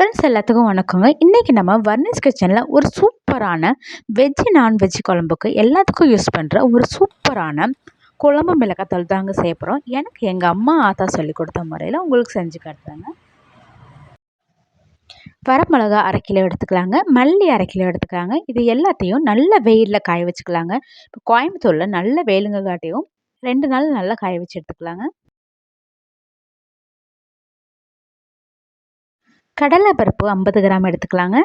Friends எல்லாத்துக்கும் வணக்கங்க. இன்றைக்கி நம்ம வர்னிஸ் கிச்சனில் ஒரு சூப்பரான வெஜ்ஜு நான்வெஜ் குழம்புக்கு எல்லாத்துக்கும் யூஸ் பண்ணுற ஒரு சூப்பரான குழம்பு மிளகாத்தூள் தாங்க செய்ய போகிறோம் எனக்கு எங்கள் அம்மா ஆத்தா சொல்லி கொடுத்த முறையில் உங்களுக்கு செஞ்சு காட்டுறாங்க. வரமிளகா அரை கிலோ எடுத்துக்கலாங்க. மல்லி அரை கிலோ எடுத்துக்கலாங்க. இது எல்லாத்தையும் நல்ல வெயிலில் காய வச்சுக்கலாங்க. இப்போ கோயம்புத்தூரில் நல்ல வெயிலுங்க காட்டியும் ரெண்டு நாள் நல்லா காய வச்சு எடுத்துக்கலாங்க. கடலை பருப்பு ஐம்பது கிராம் எடுத்துக்கலாங்க.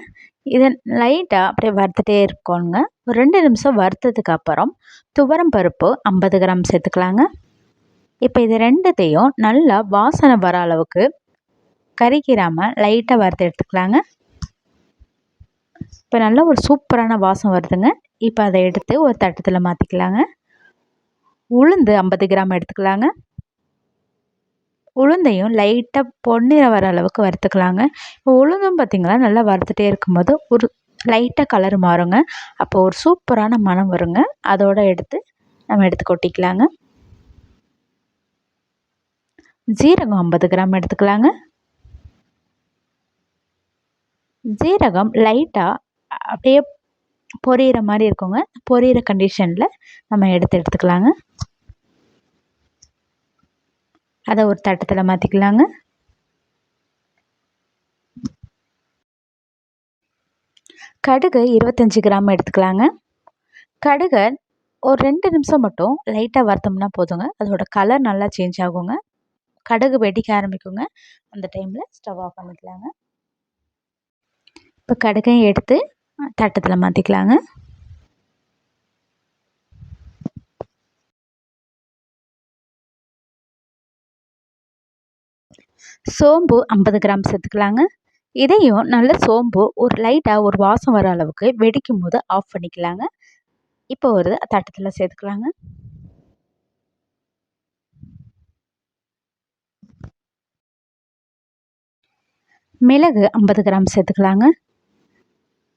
இதை லைட்டாக அப்படியே வறுத்துட்டே இருக்கோங்க. ஒரு ரெண்டு நிமிஷம் வறுத்ததுக்கு அப்புறம் துவரம் பருப்பு ஐம்பது கிராம் சேர்த்துக்கலாங்க. இப்போ இது ரெண்டுத்தையும் நல்லா வாசனை வர அளவுக்கு கறிக்கிறாமல் லைட்டாக வறுத்து எடுத்துக்கலாங்க. இப்போ நல்லா ஒரு சூப்பரான வாசம் வருதுங்க. இப்போ அதை எடுத்து ஒரு தட்டத்தில் மாற்றிக்கலாங்க உளுந்து ஐம்பது கிராம் எடுத்துக்கலாங்க. உளுந்தையும் லைட்டாக பொன்னிறம் வர அளவுக்கு வறுத்துக்கலாங்க. இப்போ உளுந்தும் பார்த்திங்களா நல்லா வறுத்துட்டே இருக்கும்போது ஒரு லைட்டாக கலர் மாறுங்க. அப்போ ஒரு சூப்பரான மனம் வருங்க. அதோடு எடுத்து நம்ம எடுத்து கொட்டிக்கலாங்க. ஜீரகம் ஐம்பது கிராம் எடுத்துக்கலாங்க. ஜீரகம் லைட்டாக அப்படியே பொரியிற மாதிரி இருக்குங்க. பொரியிற கண்டிஷனில் நம்ம எடுத்து எடுத்துக்கலாங்க. அதை ஒரு தட்டத்தில் மாற்றிக்கலாங்க கடுகு இருபத்தஞ்சி கிராம் எடுத்துக்கலாங்க. கடுகை ஒரு ரெண்டு நிமிஷம் மட்டும் லைட்டாக வறுத்தோம்னா போதுங்க. அதோட கலர் நல்லா சேஞ்ச் ஆகுங்க. கடுகு வெடிக்க ஆரம்பிக்குங்க. அந்த டைமில் ஸ்டவ் ஆஃப் பண்ணிக்கலாங்க. இப்போ கடுகையும் எடுத்து தட்டத்தில் மாற்றிக்கலாங்க சோம்பு ஐம்பது கிராம் சேர்த்துக்கலாங்க. இதையும் நல்ல சோம்பு ஒரு லைட்டாக ஒரு வாசம் வர அளவுக்கு வெடிக்கும் போது ஆஃப் பண்ணிக்கலாங்க. இப்போ ஒரு தட்டத்தில் சேர்த்துக்கலாங்க. மிளகு ஐம்பது கிராம் சேர்த்துக்கலாங்க.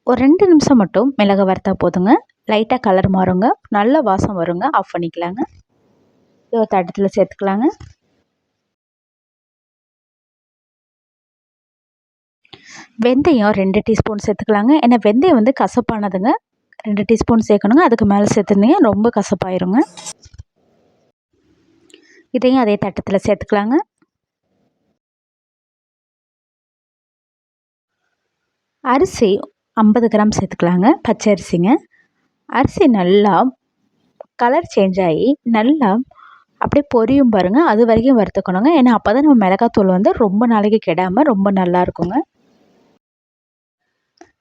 ஒரு ரெண்டு நிமிஷம் மட்டும் மிளகு வறுத்தா போதுங்க. லைட்டாக கலர் மாறுங்க. நல்ல வாசம் வருங்க. ஆஃப் பண்ணிக்கலாங்க. ஒரு தட்டத்தில் சேர்த்துக்கலாங்க. வெந்தயம் ரெண்டு டீஸ்பூன் சேர்த்துக்கலாங்க. ஏன்னா வெந்தயம் வந்து கசப்பானதுங்க. ரெண்டு டீஸ்பூன் சேர்க்கணுங்க. அதுக்கு மேலே சேர்த்துருந்தீங்க ரொம்ப கசப்பாயிருங்க. இதையும் அதே தட்டத்தில் சேர்த்துக்கலாங்க. அரிசி ஐம்பது கிராம் சேர்த்துக்கலாங்க பச்சை அரிசிங்க. அரிசி நல்லா கலர் சேஞ்ச் ஆகி நல்லா அப்படியே பொரியும் பாருங்கள் அது வரைக்கும் வறுத்துக்கணுங்க. ஏன்னா அப்போ தான் நம்ம மிளகாத்தூள் வந்து ரொம்ப நாளைக்கு கெடாமல் ரொம்ப நல்லா இருக்குங்க.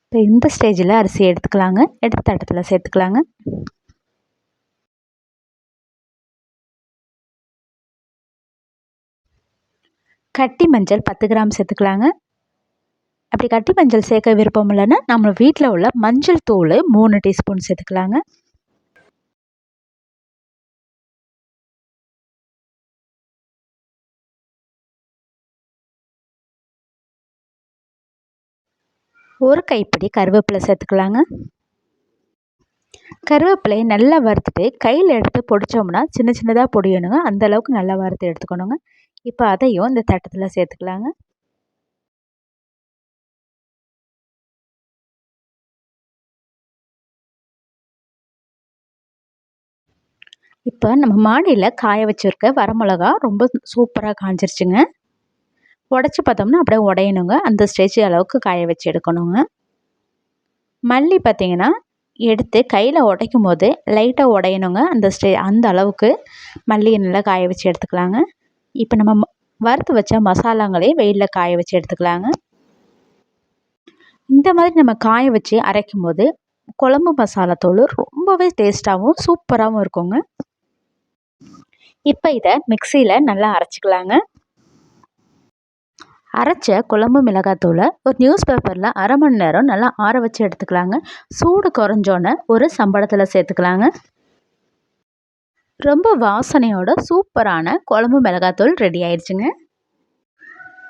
இப்போ இந்த ஸ்டேஜில் அரிசி எடுத்துக்கலாங்க. எடுத்து தட்டத்தில் சேர்த்துக்கலாங்க. கட்டி மஞ்சள் பத்து கிராம் சேர்த்துக்கலாங்க. அப்படி கட்டி மஞ்சள் சேர்க்க விருப்பம் இல்லைன்னா நம்ம வீட்டில் உள்ள மஞ்சள் தூள் மூணு டீஸ்பூன் சேர்த்துக்கலாங்க. ஒரு கைப்பிடி கருவேப்பிலை சேர்த்துக்கலாங்க. கருவேப்பிலையை நல்லா வறுத்துட்டு கையில் எடுத்து பொடிச்சோம்னா சின்ன சின்னதாக பொடியணுங்க. அந்தளவுக்கு நல்லா வறுத்து எடுத்துக்கணுங்க. இப்போ அதையும் இந்த தட்டத்தில் சேர்த்துக்கலாங்க. இப்போ நம்ம மாடியில் காய வச்சுருக்க வரமிளகா ரொம்ப சூப்பராக காஞ்சிருச்சுங்க. உடச்சி பார்த்தோம்னா அப்படியே உடையணுங்க. அந்த ஸ்டேஜ் அளவுக்கு காய வச்சு எடுக்கணுங்க. மல்லி பார்த்திங்கன்னா எடுத்து கையில் உடைக்கும் போது லைட்டாக உடையணுங்க. அந்த ஸ்டே அந்த அளவுக்கு மல்லியை நல்லா காய வச்சு எடுத்துக்கலாங்க. இப்போ நம்ம வறுத்து வச்ச மசாலாங்களையும் வெயிலில் காய வச்சு எடுத்துக்கலாங்க. இந்த மாதிரி நம்ம காய வச்சு அரைக்கும் போது குழம்பு மசாலா தூள் ரொம்பவே டேஸ்ட்டாகவும் சூப்பராகவும் இருக்குங்க. இப்போ இதை மிக்சியில் நல்லா அரைச்சிக்கலாங்க. அரைச்ச குழம்பு மிளகாத்தூளை ஒரு நியூஸ் பேப்பரில் அரை மணி நேரம் நல்லா ஆற வச்சு எடுத்துக்கலாங்க. சூடு குறைஞ்சோன்னே ஒரு சம்பளத்தில் சேர்த்துக்கலாங்க. ரொம்ப வாசனையோட சூப்பரான குழம்பு மிளகாத்தூள் ரெடி ஆயிடுச்சுங்க.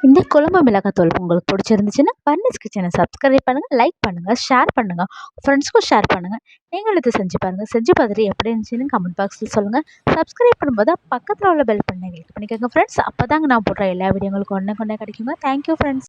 இந்த குழம்பு மிளகாத்தூள் உங்களுக்கு பிடிச்சிருந்துச்சுன்னா பர்னிஸ் கிச்சனை சப்ஸ்கிரைப் பண்ணுங்கள் லைக் பண்ணுங்கள் ஷேர் பண்ணுங்கள் ஃப்ரெண்ட்ஸ்க்கும் ஷேர் பண்ணுங்கள் நீங்களும் இதை செஞ்சு பாருங்கள் செஞ்சு பார்த்துட்டு எப்படி இருந்துச்சுன்னு கமெண்ட் பாக்ஸில் சொல்லுங்கள் சப்ஸ்கிரைப் பண்ணும்போது பக்கத்தில் உள்ள பெல் பண்ணி கிளிக் பண்ணிக்கோங்க ஃப்ரெண்ட்ஸ் அப்போ தாங்க நான் போடுற எல்லா வீடியோங்களுக்கும் ஒன்றே கொண்டே கிடைக்குங்க. Thank you friends